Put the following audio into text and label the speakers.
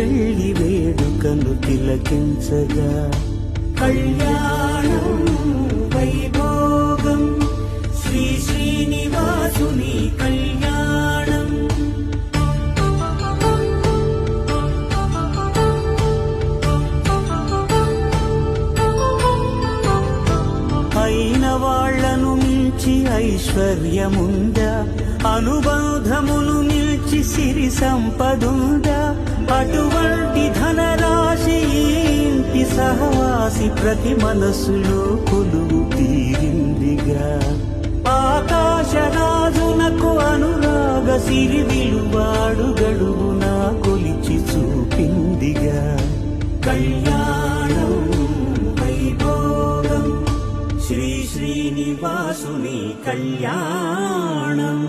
Speaker 1: పెళ్ళి వేడుకను తిలకించగా కళ్యాణం వైభోగం శ్రీ శ్రీనివాసుని కళ్యాణం. అయిన వాళ్ళను మించి ఐశ్వర్యముందా? అనుబంధములు నిలిచి సిరి సంపదుందా? అటువంటి ధనరాశి ఇంటి సహవాసి ప్రతి మనసులో కొలువు తీరిందిగా. ఆకాశరాజునకు అనురాగ సిరి విలువాడు గడువున కొలిచి చూపిందిగా. కళ్యాణం వైభోగం శ్రీ శ్రీనివాసుని కళ్యాణం.